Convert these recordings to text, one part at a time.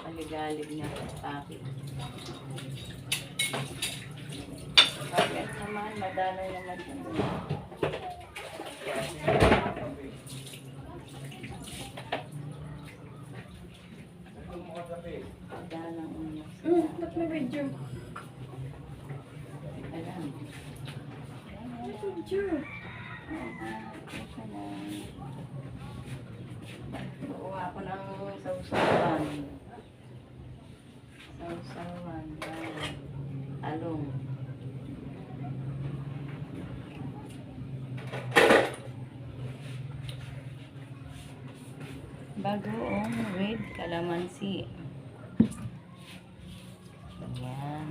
Maligalig na akin. Bakit naman? Madalay naman siya. Hmm, ba't may video? Alam. May video. Kuha ko ng sausawan. Sausawan. Ayan. Along. Bagoong with calamansi. Ayan.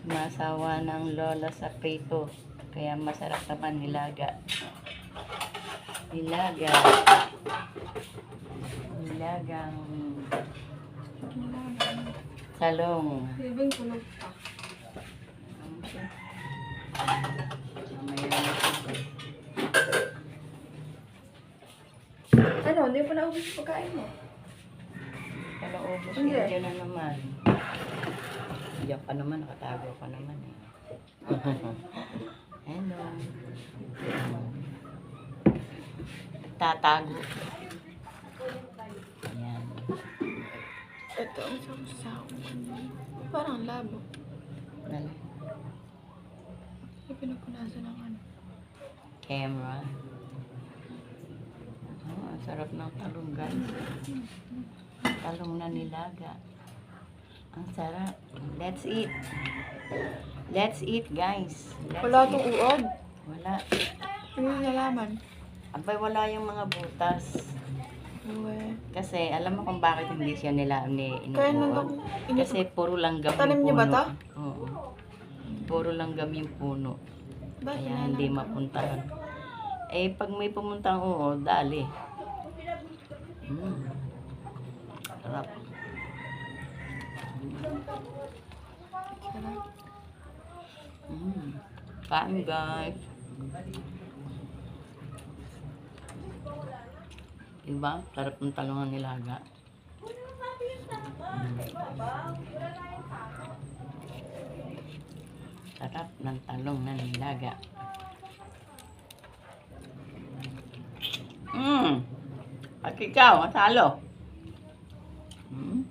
Sumasawa ng lola sa prito. Kaya masarap naman nilaga. Nilaga. Nilagang talong. Ko lang pa. Mamaya na ito. Ano, hindi pa naubos yung pagkain mo. Kala ubos Hindi. yun dyan na naman. Diyan pa naman, nakatago pa naman eh. Hello. Tatago. Ayan. Ito ang sausaw. Parang labo. Dali. Yung pinupunasan ng ano. Camera. Ang sarap ng talong guys. Talong na nilaga. Ang sarap. Let's eat. Let's eat guys. Let's Wala itong uod. Wala. Hindi nalaman. Abay, wala yung mga butas. Uwe. Kasi alam mo kung bakit hindi siya nila ni inuuod. Kasi puro langgam Tanim yung niyo puno. ba to? Oo. Puro langgam yung puno. Bakit Kaya hindi mapuntahan. Eh, pag may pumuntang oo, dali. Mm. Sarap. Mm. Kain guys. Diba? Sarap ng talungan nilaga. Mm. Sarap ng talong na nilaga. At ikaw, matalo. Mm.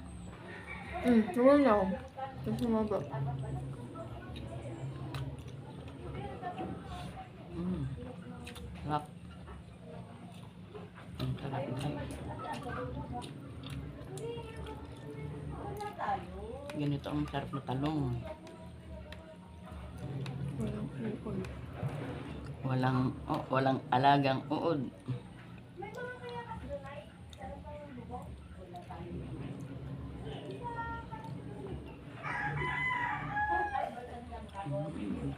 Hmm, lumalaw. Tapos sumaba. Mm. Sarap. Ang sarap guys. Ganito ang sarap na talong. Walang oh, walang alagang uod. Mm.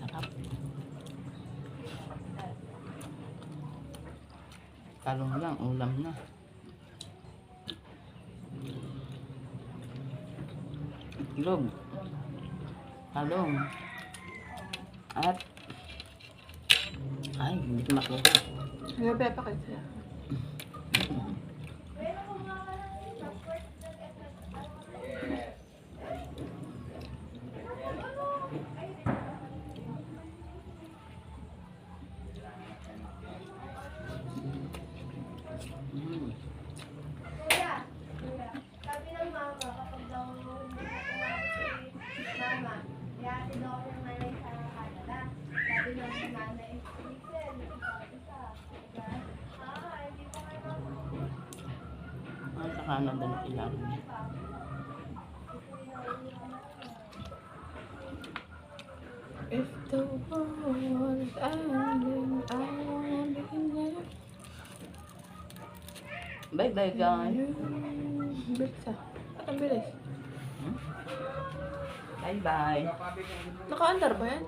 Sarap. Talong lang, ulam na. Itlog. Talong. At ay, hindi ko makita. Hindi pa pakita. Mm. Sabi ng mama, kapag daw hindi na kumain si mama, ihatid daw ako ng nanay sa Canada. Sabi ng nanay, Listen, sabi sa, ah, hindi ko kayo Ah, sa Canada na ilalim niya. If the world ending, I wanna be there. Bye-bye, guys. Bilis ah. Ba't ang bilis? Bye-bye. Naka-under ba yan?